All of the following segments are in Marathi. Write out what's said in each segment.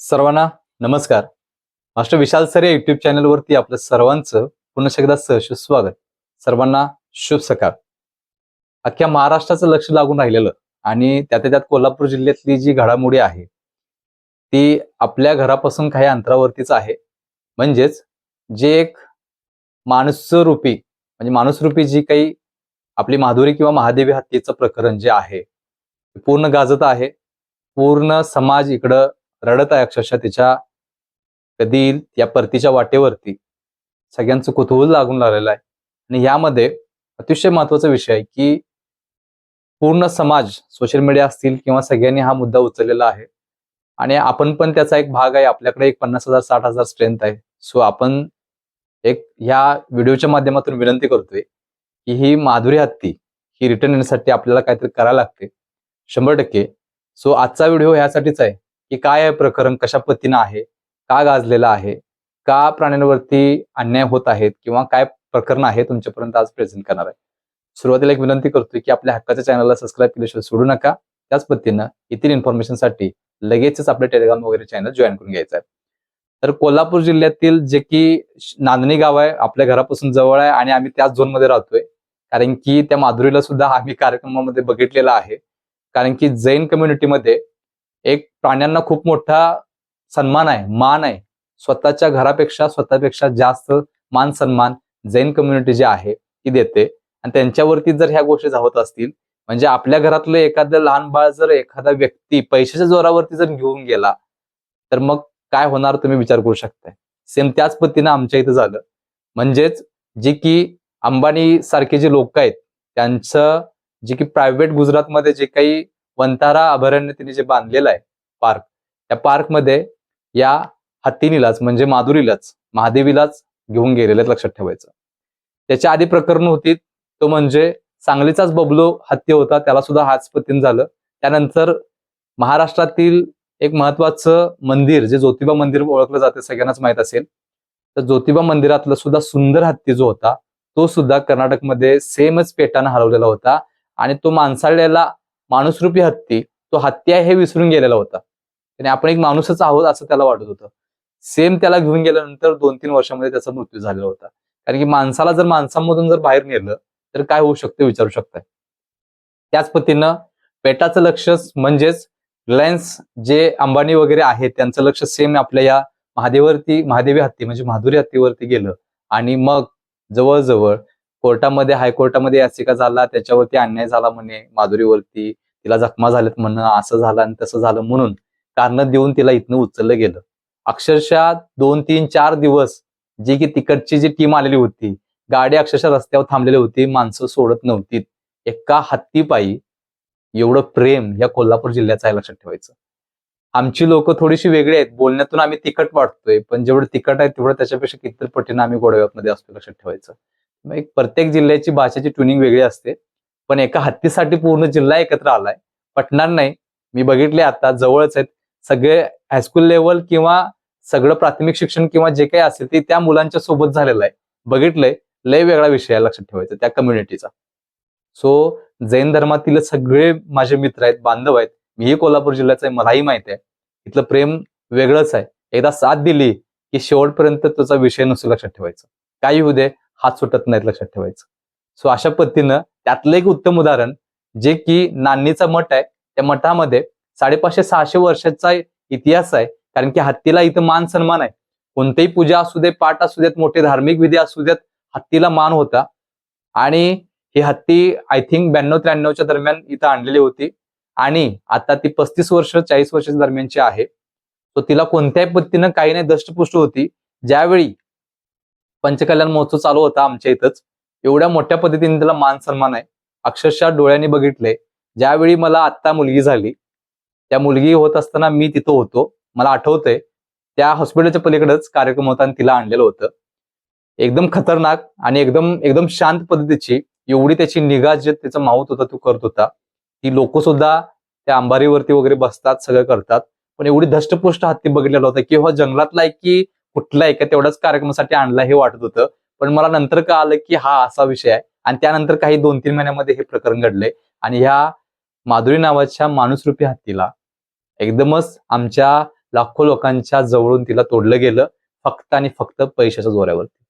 सर्वांना नमस्कार. मास्टर विशाल सर या युट्यूब चॅनलवरती आपलं सर्वांचं पुन्हा एकदा सहर्ष स्वागत. सर्वांना शुभ सकाळ. अख्ख्या महाराष्ट्राचं लक्ष लागून राहिलेलं आणि त्यात त्यात कोल्हापूर जिल्ह्यातली जी घडामोडी आहे ती आपल्या घरापासून काही अंतरावरतीच आहे. म्हणजेच जे एक माणूसरूपी म्हणजे माणूसरूपी जी काही आपली माधुरी किंवा महादेवी हत्येचं प्रकरण जे आहे पूर्ण गाजत आहे. पूर्ण समाज इकडं रडत आहे अक्षरशः तिच्या कधी येईल या परतीच्या वाटेवरती. सगळ्यांचं कुतूहल लागून लागलेलं आहे. आणि यामध्ये अतिशय महत्त्वाचा विषय आहे की पूर्ण समाज सोशल मीडिया असतील किंवा सगळ्यांनी हा मुद्दा उचललेला आहे. आणि आपण पण त्याचा एक भाग आहे. आपल्याकडे एक पन्नास हजार साठ हजार स्ट्रेंथ आहे. सो आपण एक ह्या व्हिडिओच्या माध्यमातून विनंती करतोय की ही माधुरी हत्ती ही रिटर्न येण्यासाठी आपल्याला काहीतरी करायला लागते. शंभर टक्के. सो आजचा व्हिडिओ ह्यासाठीच आहे. की काय आहे प्रकरण कशा पद्धतीनं आहे का गाजलेलं आहे का प्राण्यांवरती अन्याय होत आहेत किंवा काय प्रकरण आहे तुमच्यापर्यंत आज प्रेझेंट करणार आहे. सुरुवातीला एक विनंती करतोय की आपल्या हक्काच्या चॅनलला सबस्क्राईब केल्याशिवाय सोडू नका. त्याच पद्धतीनं इतर इन्फॉर्मेशनसाठी लगेचच आपले टेलिग्राम वगैरे चॅनल जॉईन करून घ्यायचं आहे. तर कोल्हापूर जिल्ह्यातील जे की नांदणी गाव आहे आपल्या घरापासून जवळ आहे आणि आम्ही त्याच झोनमध्ये राहतोय. कारण की त्या माधुरीला सुद्धा आम्ही कार्यक्रमामध्ये बघितलेला आहे. कारण की जैन कम्युनिटीमध्ये एक प्राण्यांना खूप मोठा सन्मान आहे मान आहे. स्वतःच्या घरापेक्षा स्वतःपेक्षा जास्त मान सन्मान जैन कम्युनिटी जी आहे ती देते. आणि त्यांच्यावरती जर ह्या गोष्टी होत असतील म्हणजे आपल्या घरातलं एखादं लहान बाळ जर एखादा व्यक्ती पैशाच्या जोरावरती जर घेऊन गेला तर मग काय होणार तुम्ही विचार करू शकताय. सेम त्याच पद्धतीनं आमच्या इथं झालं. म्हणजेच जे की अंबानी सारखे जे लोक आहेत त्यांचं जे की प्रायव्हेट गुजरातमध्ये जे काही वंतारा अभयारण्य तिने जे बांधलेलं आहे पार्क त्या पार्कमध्ये या हत्तीनीलाच म्हणजे माधुरीलाच महादेवीलाच घेऊन गेलेले लक्षात ठेवायचं. त्याच्या आधी प्रकरण होती तो म्हणजे सांगलीचाच बबलो हत्ती होता त्याला सुद्धा हाच पतीन झालं. त्यानंतर महाराष्ट्रातील एक महत्वाचं मंदिर जे ज्योतिबा मंदिर ओळखलं जाते सगळ्यांनाच माहीत असेल. तर ज्योतिबा मंदिरातला सुद्धा सुंदर हत्ती जो होता तो सुद्धा कर्नाटकमध्ये सेमच पेटानं हरवलेला होता. आणि तो माणसाळ्याला माणूसरूपी हत्ती तो हत्ती आहे हे विसरून गेलेला होता. आणि आपण एक माणूसच आहोत असं त्याला वाटत होतं. सेम त्याला घेऊन गेल्यानंतर दोन तीन वर्षामध्ये त्याचा मृत्यू झालेला होता. कारण की माणसाला जर माणसांमधून जर बाहेर नेलं तर काय होऊ शकतं विचारू शकताय. त्याच पद्धतीनं पेटाचं लक्ष म्हणजेच रिलायन्स जे अंबानी वगैरे आहेत त्यांचं लक्ष सेम आपल्या या महादेवरती महादेवी हत्ती म्हणजे माधुरी हत्तीवरती गेलं. आणि मग जवळजवळ कोर्टामध्ये हायकोर्टामध्ये याचिका झाला त्याच्यावरती अन्याय झाला म्हणे माधुरीवरती. तिला जखमा झाल्यात म्हणणं असं झालं आणि तसं झालं म्हणून कारण देऊन तिला इथनं उचललं गेलं. अक्षरशः दोन तीन चार दिवस जी की तिकडची जी टीम आलेली होती गाडी अक्षरशः रस्त्यावर थांबलेली होती माणसं सोडत नव्हती एका हत्तीपायी एवढं प्रेम या कोल्हापूर जिल्ह्याचं आहे लक्षात ठेवायचं. आमची लोक थोडीशी वेगळी आहेत बोलण्यातून आम्ही तिखट वाटतोय पण जेवढं तिखट आहे तेवढं त्याच्यापेक्षा कितीतरी पटीनं आम्ही गोडव्यामध्ये असतो लक्षात ठेवायचं. एक प्रत्येक जिल्ह्याची भाषेची ट्युनिंग वेगळी असते. पण एका हत्तीसाठी पूर्ण जिल्हा एकत्र आलाय. पटणार नाही. मी बघितले आता जवळच आहेत. सगळे हायस्कूल लेवल किंवा सगळं प्राथमिक शिक्षण किंवा जे काही असेल ते त्या मुलांच्या सोबत झालेलं आहे. बघितलंय. लय वेगळा विषय आहे लक्षात ठेवायचा त्या कम्युनिटीचा सो जैन धर्मातील सगळे माझे मित्र आहेत बांधव आहेत. मीही कोल्हापूर जिल्ह्याचा आहे मलाही माहिती आहे. इथलं प्रेम वेगळंच आहे. एकदा साथ दिली की शेवटपर्यंत तुझा विषय नसतो लक्षात ठेवायचा. काही होऊ दे. हात सुटत नाहीत लक्षात ठेवायचं. सो अशा पद्धतीनं त्यातलं एक उत्तम उदाहरण जे की नान्नीचा मठ आहे त्या मठामध्ये साडेपाचशे सहाशे वर्षाचा इतिहास आहे कारण की हत्तीला इथं मान सन्मान आहे. कोणतीही पूजा असू दे पाठ असू देत मोठे धार्मिक विधी असू देत हत्तीला मान होता. आणि ही हत्ती आय थिंक ब्याण्णव त्र्याण्णवच्या दरम्यान इथं आणलेली होती. आणि आता ती पस्तीस वर्ष चाळीस वर्षाच्या दरम्यानची आहे. तो तिला कोणत्याही पद्धतीनं काही नाही दष्टपुष्ट होती. ज्यावेळी पंचकल्याण महोत्सव चालू होता आमच्या इथंच. एवढ्या मोठ्या पद्धतीने त्याला मान सन्मान आहे. अक्षरशः डोळ्यांनी बघितले ज्यावेळी मला आत्ता मुलगी झाली त्या मुलगी होत असताना मी तिथं होतो. मला आठवतंय त्या हॉस्पिटलच्या पलीकडेच कार्यक्रम होता आणि तिला आणलेलं होतं. एकदम खतरनाक आणि एकदम एकदम शांत पद्धतीची एवढी त्याची निगा जे त्याचा माऊत होता तो करत होता. ती लोक सुद्धा त्या अंबारीवरती वगैरे बसतात सगळं करतात. पण एवढी धष्टपुष्ट हत्ती बघितलेला होता किंवा हो, जंगलातला आहे की कुठला एका तेवढ्याच कार्यक्रमासाठी आणला हे वाटत होतं. पण मला नंतर कळालं की हा असा विषय आहे. आणि त्यानंतर काही दोन तीन महिन्यामध्ये हे प्रकरण घडले आणि ह्या माधुरी नावाच्या माणूसरूपी हत्तीला एकदमच आमच्या लाखो लोकांच्या जवळून तिला तोडलं गेलं. फक्त आणि फक्त पैशाच्या जोरावरती.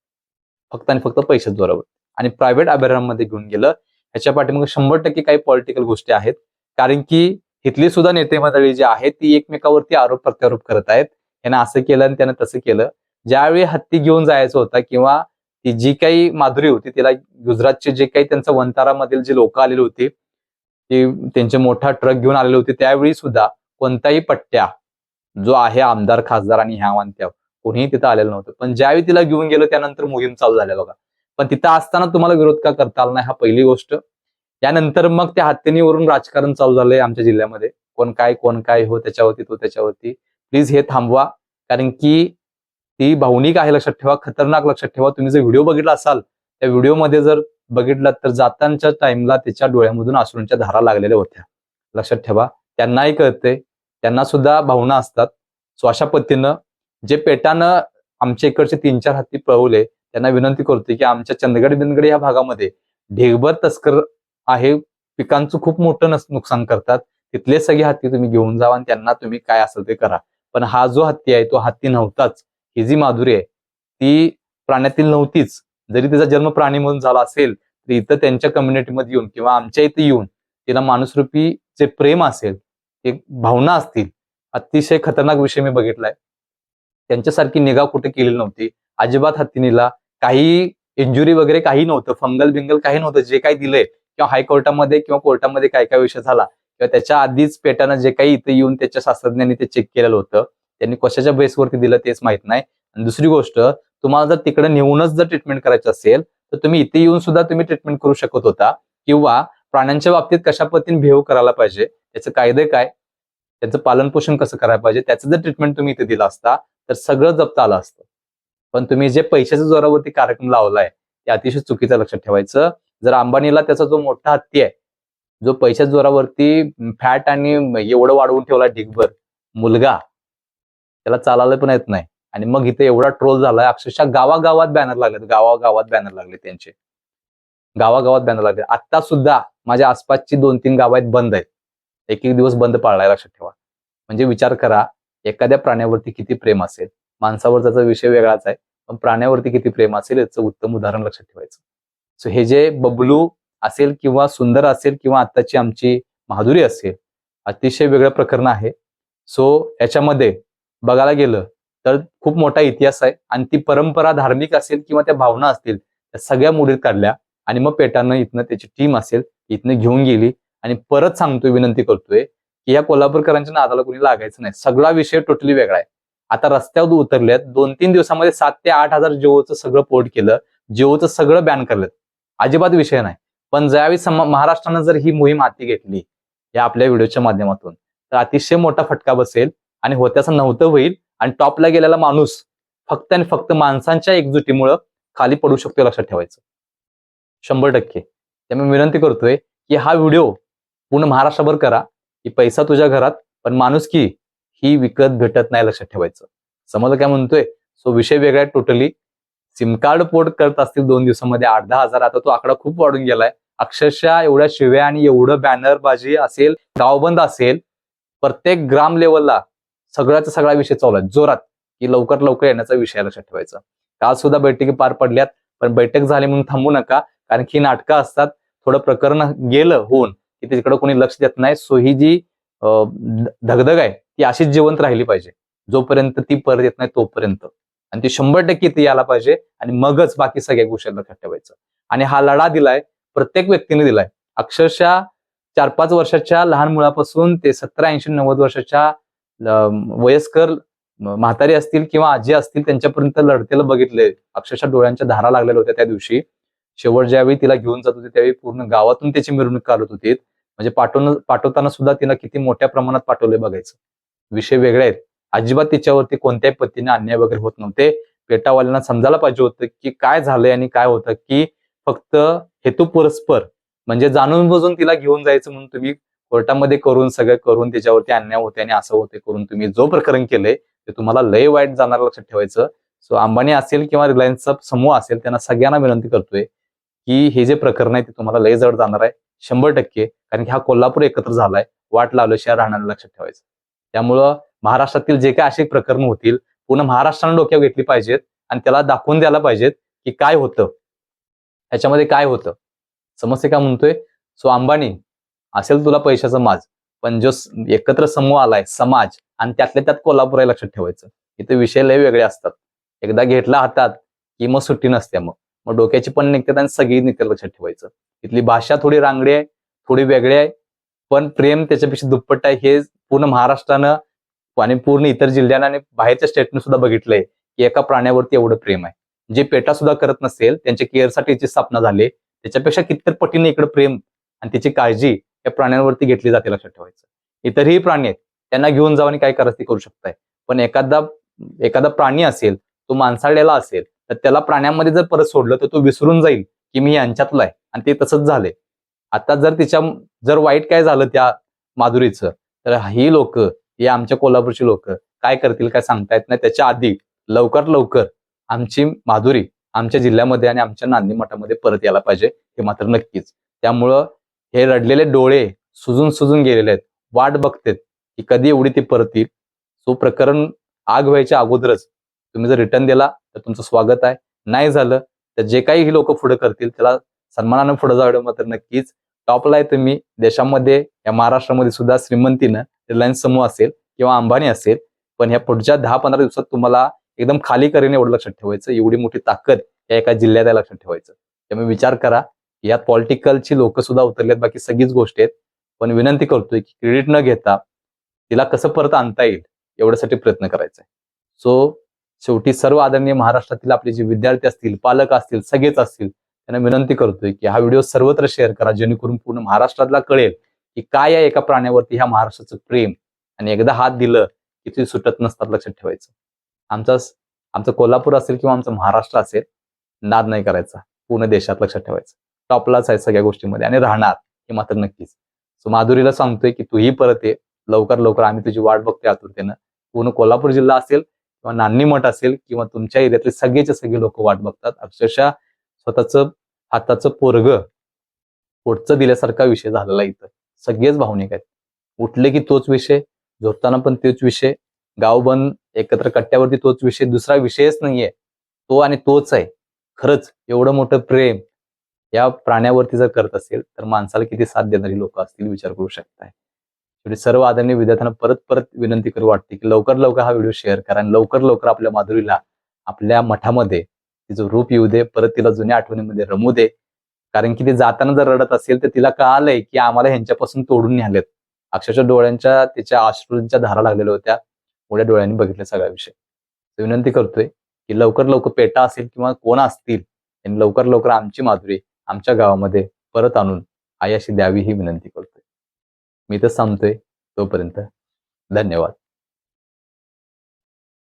फक्त आणि फक्त पैशाच्या जोरावर आणि प्रायव्हेट अभयारण्यामध्ये घेऊन गेलं. ह्याच्या पाठीमागे शंभर टक्के काही पॉलिटिकल गोष्टी आहेत. कारण की इथली सुद्धा नेते मंडळी जी आहेत ती एकमेकावरती आरोप प्रत्यारोप करत आहेत. यानं असं केलं आणि त्यानं तसं केलं. ज्यावेळी हत्ती घेऊन जायचं होता किंवा ती जी काही माधुरी होती तिला गुजरातचे जे काही त्यांचं वंतारामधील जे लोक आलेली होती ती त्यांचे मोठा ट्रक घेऊन आलेले होते त्यावेळी सुद्धा कोणताही पट्ट्या जो आहे आमदार खासदार आणि ह्या त्या कोणीही तिथं आलेलं नव्हतं. पण ज्यावेळी तिला घेऊन गेलो त्यानंतर मोहीम चालू झाल्या बघा. पण तिथं असताना तुम्हाला विरोध का करता आला नाही हा पहिली गोष्ट. यानंतर मग त्या हत्तीनीवरून राजकारण चालू झालंय आमच्या जिल्ह्यामध्ये. कोण काय कोण काय हो त्याच्यावरती तो त्याच्यावरती. प्लीज हे थांबवा. कारण की ती भावनिक आहे लक्षात ठेवा खतरनाक लक्षात ठेवा. तुम्ही जर व्हिडिओ बघितला असाल त्या व्हिडिओमध्ये जर बघितलात तर जातांच्या टाइमला त्याच्या डोळ्यामधून आसरूंच्या धारा लागलेल्या होत्या. लक्षात ठेवा. त्यांनाही कळते त्यांना सुद्धा भावना असतात. सो अशा पद्धतीनं जे पेटानं आमच्या इकडचे तीन चार हत्ती पळवले त्यांना विनंती करतोय की आमच्या चंदगड बिंदगड या भागामध्ये ढेगभर तस्कर आहे. पिकांचं खूप मोठं नस- नुकसान करतात. तिथले सगळे हत्ती तुम्ही घेऊन जावा आणि त्यांना तुम्ही काय असेल ते करा. पण हा जो हत्ती आहे तो हत्ती नव्हताच. ही जी माधुरी आहे ती प्राण्यातील नव्हतीच. जरी तिचा जन्म प्राणी म्हणून झाला असेल तर इथं त्यांच्या कम्युनिटीमध्ये येऊन किंवा आमच्या इथे येऊन तिला माणूसरूपी जे प्रेम असेल एक भावना असतील अतिशय खतरनाक विषय मी बघितलाय. त्यांच्यासारखी निगा कुठे केलेली नव्हती. अजिबात हत्तीनीला काही इंजुरी वगैरे काही नव्हतं. फंगल बिंगल काही नव्हतं. जे काही दिलंय किंवा हायकोर्टामध्ये किंवा कोर्टामध्ये काय काय विषय झाला किंवा त्याच्या आधीच पेटानं जे काही इथे येऊन त्याच्या शास्त्रज्ञांनी ते चेक केलेलं होतं त्यांनी कशाच्या बेसवरती दिलं तेच माहीत नाही. आणि दुसरी गोष्ट तुम्हाला जर तिकडे नेऊनच जर ट्रीटमेंट करायचं असेल तर तुम्ही इथे येऊन सुद्धा तुम्ही ट्रीटमेंट करू शकत होता. किंवा प्राण्यांच्या बाबतीत कशा पद्धतीने बिहेव करायला पाहिजे त्याचे कायदे काय त्याचं पालन पोषण कसं करायला पाहिजे त्याचं जर ट्रीटमेंट तुम्ही इथे दिला असता तर सगळं जप्त आलं असतं. पण तुम्ही जे पैशाच्या जोरावरती कार्यक्रम लावलाय ते अतिशय चुकीचं लक्षात ठेवायचं. जर अंबानीला त्याचा जो मोठा हत्ती आहे जो पैशा जोरावरती फॅट आणि एवढं वाढवून ठेवला ढिगभर मुलगा त्याला चालायला पण येत नाही. आणि मग इथे एवढा ट्रोल झालाय अक्षरशः गावागावात बॅनर लागले गावागावात बॅनर लागले त्यांचे. गावागावात बॅनर लागले आता सुद्धा माझ्या आसपासची दोन तीन गाव आहेत बंद आहेत. एक एक दिवस बंद पाळलाय लक्षात ठेवा. म्हणजे विचार करा एखाद्या प्राण्यावरती किती प्रेम असेल? माणसावर त्याचा विषय वेगळाच आहे पण प्राण्यावरती किती प्रेम असेल याचं उत्तम उदाहरण लक्षात ठेवायचं. सो हे जे बबलू असेल किंवा सुंदर असेल किंवा आत्ताची आमची माधुरी असेल अतिशय वेगळं प्रकरण आहे. सो याच्यामध्ये बघायला गेलं तर खूप मोठा इतिहास आहे आणि ती परंपरा धार्मिक असेल किंवा त्या भावना असतील त्या सगळ्या मुडीत काढल्या आणि मग पेटानं इथनं त्याची टीम असेल इथनं घेऊन गेली आणि परत सांगतोय विनंती करतोय की या कोल्हापूरकरांच्या नादाला कोणी लागायचं नाही. सगळा विषय टोटली वेगळा आहे. आता रस्त्यावर उतरल्यात दोन तीन दिवसामध्ये सात ते आठ हजार जिओचं सगळं पोर्ट केलं जिओचं सगळं बॅन करलं अजिबात विषय नाही. पण ज्यावेळी सम- महाराष्ट्रानं जर ही मोहीम हाती घेतली या आपल्या व्हिडिओच्या माध्यमातून तर अतिशय मोठा फटका बसेल आणि होत्याचं नव्हतं होईल आणि टॉपला गेलेला माणूस फक्त आणि फक्त माणसांच्या एकजुटीमुळं खाली पडू शकतो लक्षात ठेवायचं. शंभर टक्के. त्यामुळे विनंती करतोय की हा व्हिडिओ पूर्ण महाराष्ट्रभर करा की पैसा तुझ्या घरात पण माणूस की ही विकत भेटत नाही लक्षात ठेवायचं. समजलं काय म्हणतोय? सो विषय वेगळा आहे टोटली सिम कार्ड पोर्ट करत असतील दोन दिवसामध्ये आठ दहा हजार. आता तो आकडा खूप वाढून गेलाय. अक्षरशः एवढ्या शिव्या आणि एवढं बॅनरबाजी असेल गावबंद असेल प्रत्येक ग्राम लेवलला सगळ्याचा सगळा विषय चालू आहे. जोरात की लवकर लवकर येण्याचा विषय लक्षात ठेवायचा. काल सुद्धा बैठकी पार पडल्यात पण बैठक झाली म्हणून थांबू नका कारण की नाटकं असतात. थोडं प्रकरण गेलं होऊन की तिकडे कोणी लक्ष देत नाही. सो ही जी धगधग आहे ती अशीच जिवंत राहिली पाहिजे. जोपर्यंत ती परत येत नाही तोपर्यंत. आणि ती शंभर टक्के ती यायला पाहिजे आणि मगच बाकी सगळ्या गोष्टी लक्षात ठेवायचं. आणि हा लढा दिलाय प्रत्येक व्यक्तीने दिलाय. अक्षरशः चार पाच वर्षाच्या लहान मुलापासून ते सतरा ऐंशी नव्वद वर्षाच्या वयस्कर म्हातारी असतील किंवा आजी असतील त्यांच्यापर्यंत लढतेला बघितले. अक्षरशः डोळ्यांच्या धारा लागलेल्या होत्या त्या दिवशी. शेवट ज्यावेळी तिला घेऊन जात होते त्यावेळी पूर्ण गावातून त्याची मिरवणूक काढत होती. म्हणजे पाठवणं पाठवताना सुद्धा तिला किती मोठ्या प्रमाणात पाठवले बघायचं. विषय वेगळे आहेत. अजिबात तिच्यावरती कोणत्याही पद्धतीने अन्याय वगैरे होत नव्हते. पेटावाल्यांना समजायला पाहिजे होतं की काय झालंय आणि काय होतं की फक्त हेतू परस्पर म्हणजे जाणून बुजून तिला घेऊन जायचं म्हणून तुम्ही कोर्टामध्ये करून सगळं करून त्याच्यावरती अन्याय होते आणि असं होते करून तुम्ही जो प्रकरण केलंय ते तुम्हाला लय वाईट जाणार लक्षात ठेवायचं. सो अंबानी असेल किंवा रिलायन्सचा समूह असेल त्यांना सगळ्यांना विनंती करतोय की हे जे प्रकरण आहे ते तुम्हाला लय जड जाणार आहे शंभर टक्के कारण की हा कोल्हापूर एकत्र झालाय वाट लावल्याशिवाय राहणार लक्षात ठेवायचं. त्यामुळं महाराष्ट्रातील जे काही असे प्रकरण होतील पूर्ण महाराष्ट्रानं डोक्यावर घेतली पाहिजेत आणि त्याला दाखवून द्यायला पाहिजेत की काय होतं. ह्याच्यामध्ये काय होतं? समस्या काय म्हणतोय? सो अंबानी असेल तुला पैशाचा माज पण जो एकत्र समूह आलाय समाज आणि त्यातल्या त्यात कोल्हापूर आहे लक्षात ठेवायचं. इथे विषय लय वेगळे असतात. एकदा घेतला हातात की मग सुट्टी नसते मग. मग डोक्याची पण निघतात आणि सगळी निघतात लक्षात ठेवायचं. इथली भाषा थोडी रांगडी आहे थोडी वेगळी आहे पण प्रेम त्याच्यापेक्षा दुप्पट आहे हे पूर्ण महाराष्ट्रानं आणि पूर्ण इतर जिल्ह्यानं आणि बाहेरच्या स्टेटने सुद्धा बघितलंय की एका प्राण्यावरती एवढं प्रेम आहे. जे पेटा सुद्धा करत नसेल त्यांच्या केअरसाठी याची स्थापना झाली त्याच्यापेक्षा कित्येक पटीने इकडे प्रेम आणि त्याची काळजी या प्राण्यांवरती घेतली जाते लक्षात ठेवायचं. इतरही प्राणी आहेत त्यांना घेऊन जाऊन आणि काय करायचं ते करू शकताय. पण एखादा एखादा प्राणी असेल तो माणसाळलेला असेल तर त्याला प्राण्यांमध्ये जर परत सोडलं तर तो विसरून जाईल की मी यांच्यातला आहे आणि ते तसंच झालंय. आता जर तिच्या जर वाईट काय झालं त्या माधुरीचं तर ही लोक ही आमच्या कोल्हापूरची लोक काय करतील काय सांगता येत नाही. त्याच्या आधी लवकर लवकर आमची माधुरी आमच्या जिल्ह्यामध्ये आणि आमच्या नांदी मठामध्ये परत यायला पाहिजे हे मात्र नक्कीच. त्यामुळं हे रडलेले डोळे सुजून सुजून गेलेले आहेत. वाट बघतेत की कधी एवढी ती परत. येईल सो प्रकरण आग व्हायच्या अगोदरच तुम्ही जर रिटर्न दिला तर तुमचं स्वागत आहे. नाही झालं तर जे काही ही लोक पुढे करतील त्याला सन्मानानं पुढे जावं मात्र नक्कीच. टॉपला आहे तुम्ही. देशामध्ये या महाराष्ट्रामध्ये सुद्धा श्रीमंतीनं रिलायन्स समूह असेल किंवा अंबानी असेल पण ह्या पुढच्या दहा पंधरा दिवसात तुम्हाला एकदम खाली करीन एवढं लक्षात ठेवायचं. एवढी मोठी ताकद या एका जिल्ह्यात आहे लक्षात ठेवायचं. त्यामुळे विचार करा यात पॉलिटिकलची लोक सुद्धा उतरलेत. बाकी सगळीच गोष्टी आहेत. पण विनंती करतोय की क्रेडिट न घेता तिला कसं परत आणता येईल एवढ्यासाठी प्रयत्न करायचा आहे. सो शेवटी सर्व आदरणीय महाराष्ट्रातील आपले जे विद्यार्थी असतील पालक असतील सगळेच असतील त्यांना विनंती करतोय की हा व्हिडिओ सर्वत्र शेअर करा जेणेकरून पूर्ण महाराष्ट्रातला कळेल की काय आहे एका प्राण्यावरती ह्या महाराष्ट्राचं प्रेम. आणि एकदा हात दिलं की ते सुटत नसतात लक्षात ठेवायचं. आमचा आमचं कोल्हापूर असेल किंवा आमचं महाराष्ट्र असेल नाद नाही करायचा. पूर्ण देशात लक्षात ठेवायचं. टॉपलाच आहे सगळ्या गोष्टीमध्ये आणि राहणार हे मात्र नक्कीच. सो माधुरीला सांगतोय की तूही परत ये. लवकर लवकर आम्ही तुझी वाट बघतोय आतुरतेनं. पूर्ण कोल्हापूर जिल्हा असेल किंवा नान्नी मठ असेल किंवा तुमच्या एरियातले सगळेचे सगळे लोक वाट बघतात. अक्षरशः स्वतःचं हाताचं पोरग पोटचं दिल्यासारखा विषय झालेला इथं. सगळेच भावनिक आहेत. उठले की तोच विषय झोपताना पण तोच विषय गाव बंद एकत्र कट्ट्यावरती तोच विषय दुसरा विषयच नाहीये. तो आणि तोच आहे. खरंच एवढं मोठं प्रेम या प्राण्यावरती जर करत असेल तर माणसाला किती साथ देणारी लोक असतील विचार करू शकताय. सर्व आदरणीय विद्यार्थ्यांना परत परत विनंती करू वाटते की लवकर लवकर हा व्हिडिओ शेअर करा आणि लवकर लवकर आपल्या माधुरीला आपल्या मठामध्ये तिचं रूप येऊ दे परत तिला जुन्या आठवणीमध्ये रमू दे. कारण की ती जाताना जर रडत असेल तर तिला कळालंय की आम्हाला ह्यांच्यापासून तोडून न्यालेत. अक्षरशः डोळ्यांच्या तिच्या अश्रूंच्या धारा लागलेल्या होत्या. मोठ्या डोळ्यांनी बघितलं सगळा विषय. विनंती करतोय की लवकर लवकर पेटा असेल किंवा कोण असतील यांनी लवकर लवकर आमची माधुरी आमच्या गावामध्ये परत आणून आयाशी द्यावी ही विनंती करतोय. मी तर सांगतोय तोपर्यंत धन्यवाद.